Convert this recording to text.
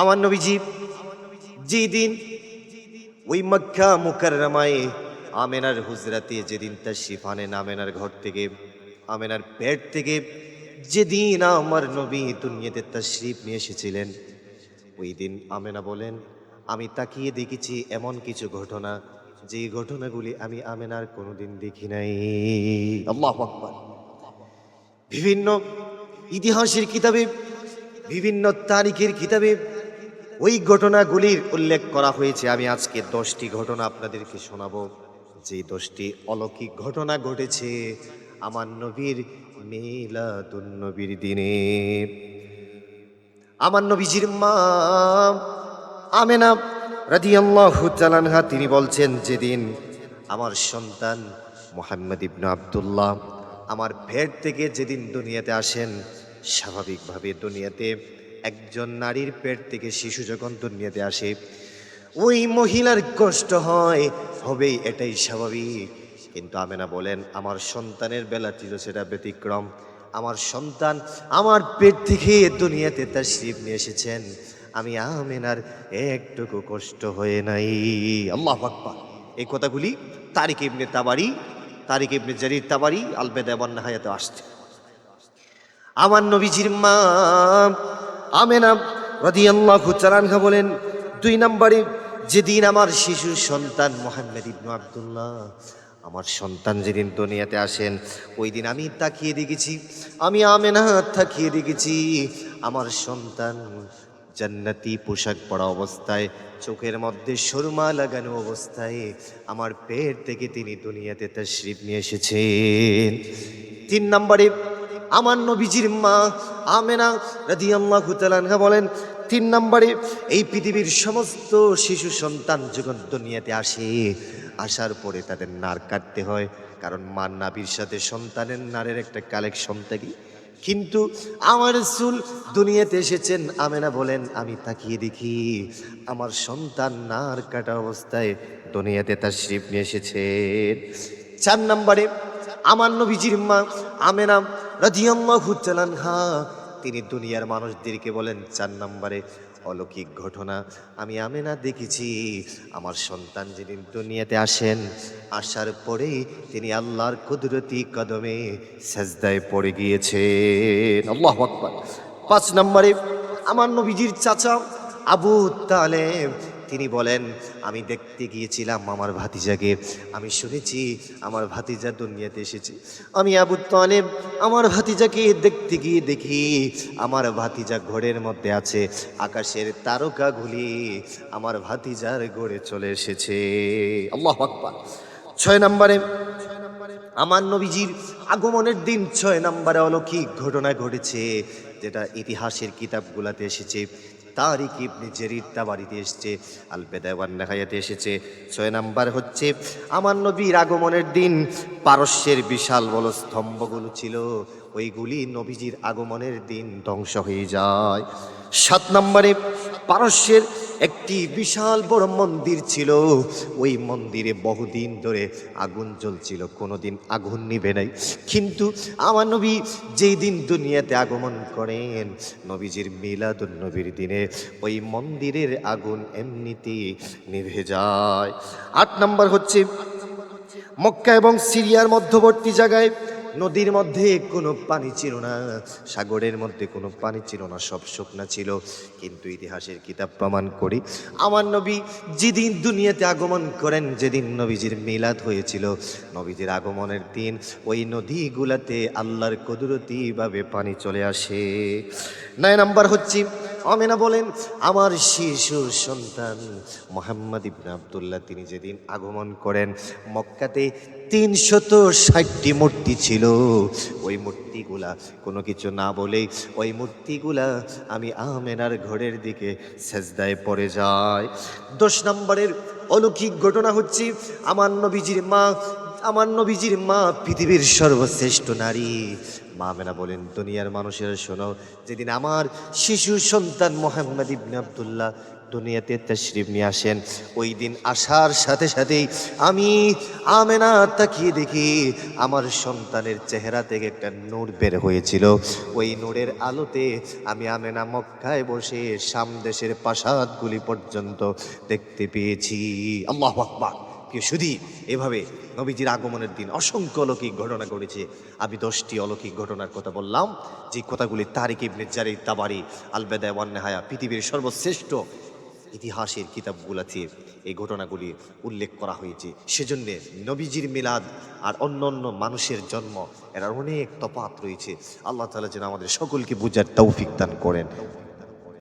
আমার নবীজি, যেদিন ওই মক্কা মুকাররমায় আমেনার হুজরাতে যেদিন তার শিফানে আমেনার ঘর থেকে, আমেনার পেট থেকে যেদিন আমার নবী দুনিয়াতে তার শিব নিয়ে এসেছিলেন, ওই দিন আমেনা বলেন, আমি তাকিয়ে দেখেছি এমন কিছু ঘটনা, যে ঘটনাগুলি আমি আমেনার কোনোদিন দেখি নাই। আল্লাহ আকবার। বিভিন্ন ইতিহাসের কিতাবে, বিভিন্ন তারিখের কিতাবে ওই ঘটনাগুলির উল্লেখ করা হয়েছে। আমি আজকে দশটি ঘটনা আপনাদেরকে শোনাবো। যে দশটি অলৌকিক ঘটনা ঘটেছে আমার নবীর মিলাদুন নবীর দিনে। আমার নবীজির মা আমেনা রাদিয়াল্লাহু তাআলাহা তিনি বলছেন, যেদিন আমার সন্তান মোহাম্মদ ইবনে আব্দুল্লাহ আমার পেট থেকে যেদিন দুনিয়াতে আসেন, স্বাভাবিকভাবে দুনিয়াতে একজন নারীর পেট থেকে শিশু যখন দুনিয়াতে আসে, ওই মহিলার কষ্ট হয়, হবেই এটাই স্বাভাবিক। কিন্তু আমেনা বলেন, আমার সন্তানের বেলা ছিল সেটা ব্যতিক্রম। আমার সন্তান আমার পেট থেকে দুনিয়াতে তার শিব নিয়ে এসেছেন। আমি আমেনার একটুকু কষ্ট হয়ে নাই। আল্লাহ আকবার। এই কথাগুলি তারিক ইবনে তাবারি, তারিক ইবনে জারির তাবারি বন্যা হায়াতে আসছে। আমার নবীজির মা আমেনা রাদিয়াল্লাহু তাআলা বলেন, দুই নম্বরে, যেদিন আমার শিশু সন্তান মোহাম্মদ ইবনু আব্দুল্লাহ, আমার সন্তান যেদিন দুনিয়াতে আসেন ওই দিন আমি তাকিয়ে দেখেছি, আমি আমেনা তাকিয়ে দেখেছি, আমার সন্তান জান্নাতি পোশাক পরা অবস্থায়, চোখের মধ্যে সুরমা লাগানো অবস্থায়, আমার পেট থেকে তিনি দুনিয়াতে তার শ্রীপ নিয়ে এসেছেন। তিন নম্বরে আমার নবীজির মা আমেনা রাদিয়াল্লাহু তাআলা বলেন, তিন নম্বরে, এই পৃথিবীর সমস্ত শিশু সন্তান যখন দুনিয়াতে আসে, আসার পরে তাদের নার কাটতে হয়, কারণ মার নাবির সাথে সন্তানের নারের একটা কালেকশন থাকে। কিন্তু আমার চুল দুনিয়াতে এসেছেন, আমেনা বলেন, আমি তাকিয়ে দেখি, আমার সন্তান নার কাটা অবস্থায় দুনিয়াতে তার শিব নিয়ে এসেছেন চার নম্বরে আমার নবীজির মা আমেনা রাদিয়াল্লাহু তাআলা তিনি দুনিয়ার মানুষদেরকে বলেন, চার নম্বরে অলৌকিক ঘটনা। আমি আমেনা দেখেছি, আমার সন্তান যিনি দুনিয়াতে আসেন, আসার পরেই তিনি আল্লাহর কুদরতি কদমে সেজদায় পড়ে গিয়েছেন। আল্লাহ পাঁচ নম্বরে আমার নবীজির চাচা আবু তালেব তিনি বলেন, আমি দেখতে গিয়েছিলাম আমার ভাতিজাকে। আমি শুনেছি আমার ভাতিজা দুনিয়াতে এসেছে। আমি আবু তালেব, আমার ভাতিজাকে দেখতে গিয়ে দেখি আমার ভাতিজা ঘরের মধ্যে আছে, আকাশের তারকাগুলি আমার ভাতিজার ঘরে চলে এসেছে। আল্লাহ আকবার। ছয় নম্বরে, আমার নবীজির আগমনের দিন ছয় নম্বরে অলৌকিক ঘটনা ঘটেছে, যেটা ইতিহাসের কিতাবগুলাতে এসেছে। তারিক ইবনে জেরির তাবারিতে এসেছে আল বেদাওয়ান নেহায়াতে এসেছে। ছয় নাম্বার হচ্ছে, আমার নবীর আগমনের দিন পারস্যের বিশাল বড় স্তম্ভগুলো ছিল, ওইগুলি নবীজির আগমনের দিন ধ্বংস হয়ে যায়। সাত নম্বরে পারস্যের একটি বিশাল বড় মন্দির ছিল। ওই মন্দিরে বহুদিন ধরে আগুন জ্বলছিল। কোনোদিন আগুন নিভে নাই। কিন্তু আমার নবী যেই দিন দুনিয়াতে আগমন করেন, নবীজির মিলাদুন নবীর দিনে ওই মন্দিরের আগুন এমনিতেই নিভে যায়। আট নম্বর হচ্ছে মক্কা এবং সিরিয়ার মধ্যবর্তী জায়গায় নদীর মধ্যে কোনো পানি ছিল না, সাগরের মধ্যে কোনো পানি ছিল না, সব শুকনা ছিল। কিন্তু ইতিহাসের কিতাব প্রমাণ করি, আমার নবী যেদিন দুনিয়াতে আগমন করেন, যেদিন নবীজির মিলাদ হয়েছিল, নবীজির আগমনের দিন ওই নদীগুলাতে আল্লাহর কুদরতিভাবে পানি চলে আসে। নয় নাম্বার হচ্ছে অমেনা বলেন, আমার শিশু সন্তান মোহাম্মদ ইবনে আবদুল্লাহ, তিনি যেদিন আগমন করেন, মক্কাতে তিনশত ষাটটি মূর্তি ছিল। ওই মূর্তিগুলা কোনো কিছু না বলেই ওই মূর্তিগুলা আমি আমেনার ঘরের দিকে সেজদায় পড়ে যায় দশ নম্বরের অলৌকিক ঘটনা হচ্ছে, আমার নবীজির মা আমার নবীজির মা পৃথিবীর সর্বশ্রেষ্ঠ নারী। মা মেনা বলেন, দুনিয়ার মানুষের শোনো যেদিন আমার শিশু সন্তান মোহাম্মদ ইবনে আবদুল্লাহ দুনিয়াতে তশরিফ নিয়ে আসেন, ওই দিন আসার সাথে সাথেই আমি আমেনা তাকিয়ে দেখি আমার সন্তানের চেহারা থেকে একটা নূর বের হয়েছিল। ওই নূরের আলোতে আমি আমেনা মক্কায় বসে সামদেশের প্রাসাদগুলি পর্যন্ত দেখতে পেয়েছি। আল্লাহ আকবার। প্রিয় সুধী এভাবে নবীজির আগমনের দিন অসংখ্য অলৌকিক ঘটনা ঘটেছে। আমি দশটি অলৌকিক ঘটনার কথা বললাম। যে কথাগুলি তারিক ইবনে জারি তাবারি আলবেদায় ওয়ান্নেহায়া পৃথিবীর সর্বশ্রেষ্ঠ ইতিহাসের কিতাবগুলাতে এই ঘটনাগুলি উল্লেখ করা হয়েছে। সেজন্য নবীজির মিলাদ আর অন্য অন্য মানুষের জন্ম এর অনেক তফাৎ রয়েছে। আল্লাহ তালা যেন আমাদের সকলকে বুঝার তৌফিক দান করেন।